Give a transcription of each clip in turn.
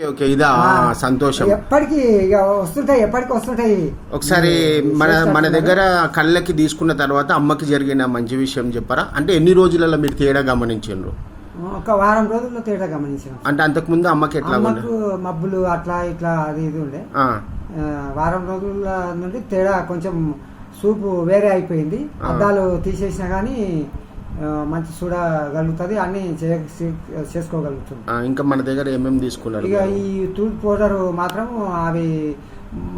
Okay ఇదా సంతోషం. ఎప్పటికీ వస్తుంటాయి ఎప్పటికి వస్తుంటాయి. ఒకసారి మన మన దగ్గర కళ్ళకి తీసుకున్న తర్వాత అమ్మకి జరిగిన మంచి విషయం చెప్పరా? అంటే ఎన్ని రోజులలో మీరు తేడా గమనించారు ఒక వారం రోజుల్లో తేడా గమనించాం అంటే అంతకుముందు అమ్మకి ఎట్లా అమ్మకు మబ్బులు అట్లా ఇట్లా అది ఇది ఉండే. వారం రోజుల నుండి తేడా కొంచెం సూపు వేరే అయిపోయింది. అద్దాలు తీసేసినా కానీ మంచి చూడగలుగుతుంది అన్ని చేసుకోగలుగుతుంది. ఇంకా మన దగ్గర ఏమేమి తీసుకున్నారు ఇక ఈ టూత్ పౌడర్ మాత్రం అవి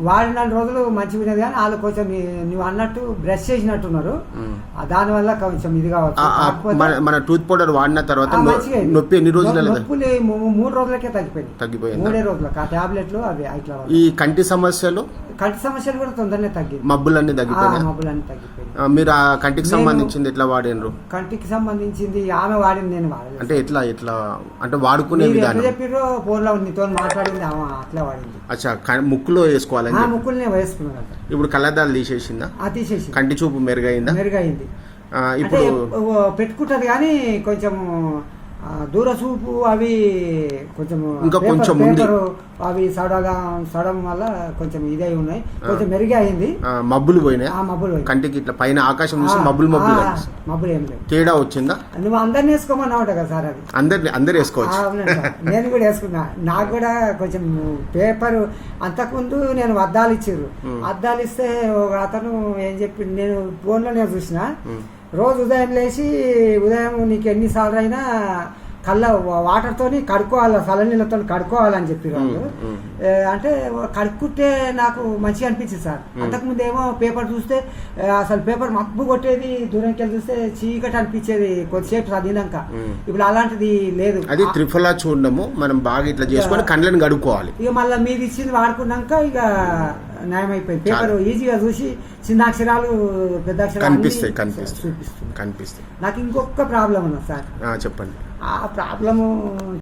వాడిన రోజులు మంచిగా ఉన్నది కానీ వాళ్ళు కొంచెం నువ్వు అన్నట్టు బ్రష్ చేసినట్టున్నారు. ఉమ్. ఆ దానివల్ల కొంచెం ఇది కావచ్చు. మన టూత్ పౌడర్ వాడిన తర్వాత. నొప్పి ఎన్ని రోజులలో నొప్పులు మూడు రోజులకే తగ్గిపోయింది. తగ్గిపోయిందా? మూడే రోజులకు. ఆ టాబ్లెట్లు అవి ఇట్లా ఈ కంటి సమస్యలు? కంటి సమస్యలు కూడా తొందరనే తగ్గింది మబ్బులన్నీ తగ్గిపోయినాయి? మబ్బులన్నీ మీరు ఆ కంటికి సంబంధించింది ఎట్లా వాడినరు? కంటికి సంబంధించింది ఆమె వాడింది నేను వాడలేదు. అంటే ఎట్లా ఎట్లా అంటే వాడుకునే విధానం? చెప్పిర్రో ఫోన్లో నీతో మాట్లాడింది ఆమె అట్లా వాడింది. అచ్చా ముక్కులో వేసుకోవాలని. ముక్కుల్నే వేసుకున్నాడు ఇప్పుడు కళ్ళద్దాలు తీసేసిందా? ఆ తీసేసి కంటి చూపు మెరుగైందా? మెరుగైంది. ఇప్పుడు పెట్టుకుంటది కానీ కొంచెం దూర చూపు అవి కొంచెం ఇంకా కొంచెం అవి సడగా సడడం వల్ల కొంచెం ఇదై ఉన్నాయి. కొంచెం మెరుగే అయింది మబ్బులు పోయినాయి. ఆ మబ్బులు. కంటికి ఇట్లా పైన ఆకాశం ఆ, మబ్బులు మబ్బులు. మబ్బులు ఏం లేవు. తేడా వచ్చిందా? నువ్వు అందరిని వేసుకోమన్నావు కదా సార్ అది. అందరు అందరు వేసుకోవచ్చు. నేను కూడా వేసుకున్నా. నాకు కూడా కొంచెం పేపర్ అంతకుముందు నేను అద్దాలు ఇచ్చారు. అద్దాలు ఇస్తే ఒక అతను ఏం చెప్పి నేను ఫోన్లోనే చూసిన. మ్. రోజు ఉదయం లేచి ఉదయం నీకు ఎన్నిసార్లు అయినా కళ్ళ వాటర్ తోని కడుక్కోవాలి చల్లనీళ్ళతో కడుక్కోవాలని చెప్పి వాళ్ళు. అంటే కడుక్కుంటే నాకు మంచిగా అనిపించింది సార్. అంతకుముందు ఏమో పేపర్ చూస్తే అసలు పేపర్ మబ్బు కొట్టేది దూరంకి వెళ్ళి చూస్తే చీకటి అనిపించేది కొద్దిసేపు చదివినాక. ఇప్పుడు అలాంటిది లేదు. అది త్రిఫలా చూడడము మనం బాగా ఇట్లా చేసుకొని కళ్ళని గడుక్కోవాలి ఇక మళ్ళీ మీది ఇచ్చింది వాడుకున్నాక ఇక న్యాయం అయిపోయింది పేపర్ ఈజీగా చూసి చిన్న అక్షరాలు పెద్ద అక్షరాలు అన్నీ కనిపిస్తాయి కనిపిస్తాయి. చూపిస్తుంది కనిపిస్తాయి. నాకు ఇంకొక ప్రాబ్లం ఉన్నది సార్. చెప్పండి. ఆ ప్రాబ్లము